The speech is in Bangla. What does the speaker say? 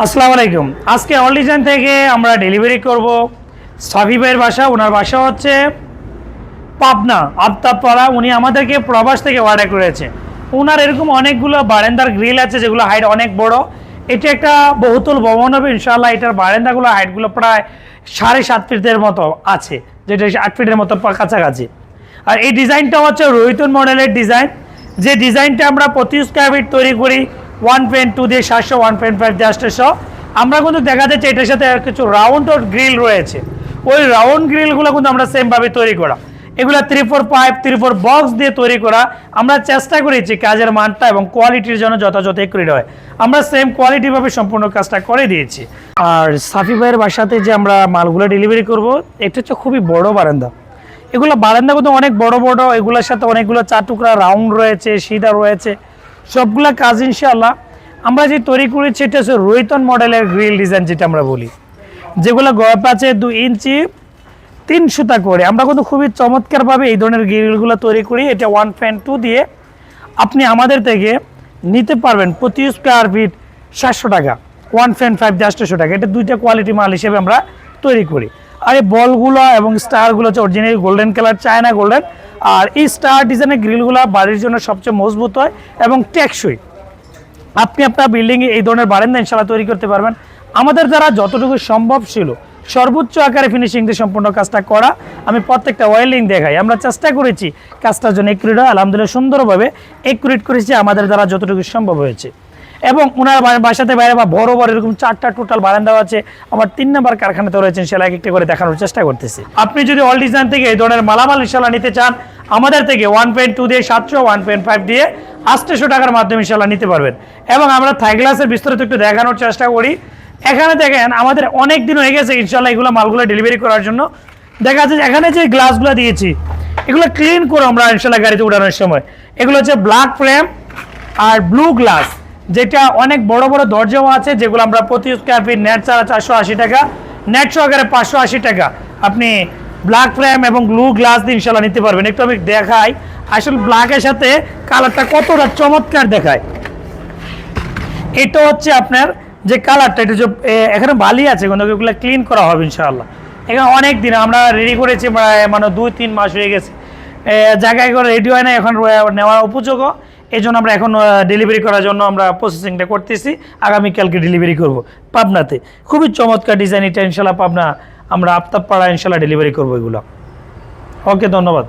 আসসালামু আলাইকুম। আজকে অল ডিজাইন থেকে আমরা ডেলিভারি করব ভাইয়ের বাসা। ওনার বাসা হচ্ছে পাবনা, আফতাবপাড়া। উনি আমাদেরকে প্রবাস থেকে অর্ডার করেছে। ওনার এরকম অনেকগুলো বারান্দার গ্রিল আছে, যেগুলো হাইট অনেক বড়। এটা একটা বহুতল ভবন হবে ইনশাল্লাহ এটার বারান্দাগুলো হাইটগুলো প্রায় সাড়ে সাত ফিটের মতো আছে, যেটা আট ফিটের মতো কাছাকাছি। আর এই ডিজাইনটা হচ্ছে রোহিতন মডেলের ডিজাইন যে ডিজাইনটা আমরা প্রতি স্কোয়ার ফিট তৈরি করি ওয়ান পয়েন্ট টু দিয়ে সাতশো ওয়ান পয়েন্ট ফাইভ দিয়ে জাস্টেশো আমরা কিন্তু দেখা যাচ্ছে এটার সাথে কিছু রাউন্ড ওর গ্রিল রয়েছে। ওই রাউন্ড গ্রিলগুলো কিন্তু আমরা সেমভাবে তৈরি করা। এগুলো three four pipe three four box দিয়ে তৈরি করা। আমরা চেষ্টা করেছি কাজের মানটা এবং কোয়ালিটির জন্য যথাযথ একুরেট হয় আমরা সেম কোয়ালিটিভাবে সম্পূর্ণ কাজটা করে দিয়েছি। আর সাফি ভাইয়ের বাসাতে যে আমরা মালগুলো ডেলিভারি করব, এটা হচ্ছে খুবই বড় বারান্দা। এগুলো বারান্দা কিন্তু অনেক বড় বড়, এগুলোর সাথে অনেকগুলো চার টুকরা রাউন্ড রয়েছে, সিধা রয়েছে। সবগুলা কাজ ইনশাল্লাহ আমরা যে তৈরি করেছি, এটা হচ্ছে রোহিতন মডেলের গ্রিল ডিজাইন যেটা আমরা বলি। যেগুলো গপ আছে দু ইঞ্চি, তিন সুতা করে। আমরা কিন্তু খুবই চমৎকারভাবে এই ধরনের গ্রিলগুলো তৈরি করি। এটা ওয়ান পয়েন্ট টু দিয়ে আপনি আমাদের থেকে নিতে পারবেন প্রতি স্কোয়ার ফিট সাতশো টাকা। ওয়ান পয়েন্ট ফাইভ চারশো টাকা। এটা দুইটা কোয়ালিটি মাল হিসেবে আমরা তৈরি করি। আর এই বলগুলো এবং স্টারগুলো হচ্ছে original golden colour China golden আর এই স্টার ডিজাইনের গ্রিলগুলো বাড়ির জন্য সবচেয়ে মজবুত হয় এবং টেকসই। আপনি আপনার বিল্ডিংয়ে এই ধরনের বারান্দা ইনশাল্লাহ তৈরি করতে পারবেন। আমাদের দ্বারা যতটুকু সম্ভব ছিল, সর্বোচ্চ আকারে ফিনিশিং দিয়ে সম্পূর্ণ কাজটা করা। আমি প্রত্যেকটা ওয়েল্ডিং দেখাই। আমরা চেষ্টা করেছি কাজটার জন্য একুরেট হয়। আলহামদুলিল্লাহ সুন্দরভাবে একুরিট করেছি। আমাদের দ্বারা যতটুকু সম্ভব হয়েছে। এবং ওনার বাসাতে বাইরে বা বড় বড় এরকম চারটা টোটাল বারান্দা আছে। আমার তিন নম্বর কারখানাতে রয়েছেন, সেলাই এক একটা করে দেখানোর চেষ্টা করতেছি। আপনি যদি অল ডিজাইন থেকে এই ধরনের মালামাল ইনশাল্লাহ নিতে চান, আমাদের থেকে ওয়ান পয়েন্ট টু দিয়ে সাতশো ওয়ান পয়েন্ট ফাইভ দিয়ে আটশোশো টাকার মাধ্যমে ইনশাল্লাহ নিতে পারবেন। এবং আমরা থাই গ্লাসের বিস্তারিত একটু দেখানোর চেষ্টা করি। এখানে দেখেন, আমাদের অনেক দিন হয়ে গেছে ইনশাল্লাহ এগুলো মালগুলো ডেলিভারি করার জন্য। দেখা যাচ্ছে এখানে যে গ্লাসগুলো দিয়েছি, এগুলো ক্লিন করে আমরা ইনশাল্লাহ গাড়িতে উঠানোর সময়। এগুলো হচ্ছে ব্ল্যাক ফ্রেম আর ব্লু গ্লাস যেটা অনেক বড় বড় দরজাও আছে, যেগুলো আমরা প্রতি স্কোয়ার ফিট নেট ছাড়া চারশো আশি টাকা নেট সহকারে পাঁচশো আশি টাকা। আপনি ব্ল্যাক ফ্রেম এবং ব্লু গ্লাস দিয়ে ইনশাল্লাহ নিতে পারবেন। একটু আমি দেখাই, আসলে ব্ল্যাকের সাথে কালারটা কতটা চমৎকার দেখায়। এটা হচ্ছে আপনার যে কালারটা এটা যে এখানে বালি আছে, কিন্তু এগুলো ক্লিন করা হবে ইনশাআল্লাহ। এখানে অনেক দিন আমরা রেডি করেছি মানে দুই, তিন মাস হয়ে গেছে। জায়গায় করে রেডি হয় না এখন নেওয়ার উপযোগও। এই জন্য আমরা এখন ডেলিভারি করার জন্য আমরা প্রসেসিংটা করতেছি। আগামীকালকে ডেলিভারি করব পাবনাতে। খুবই চমৎকার ডিজাইন এটা ইনশাল্লাহ পাবনা, আমরা আফতাব পাড়া ইনশাল্লাহ ডেলিভারি করব এগুলো। ওকে, ধন্যবাদ।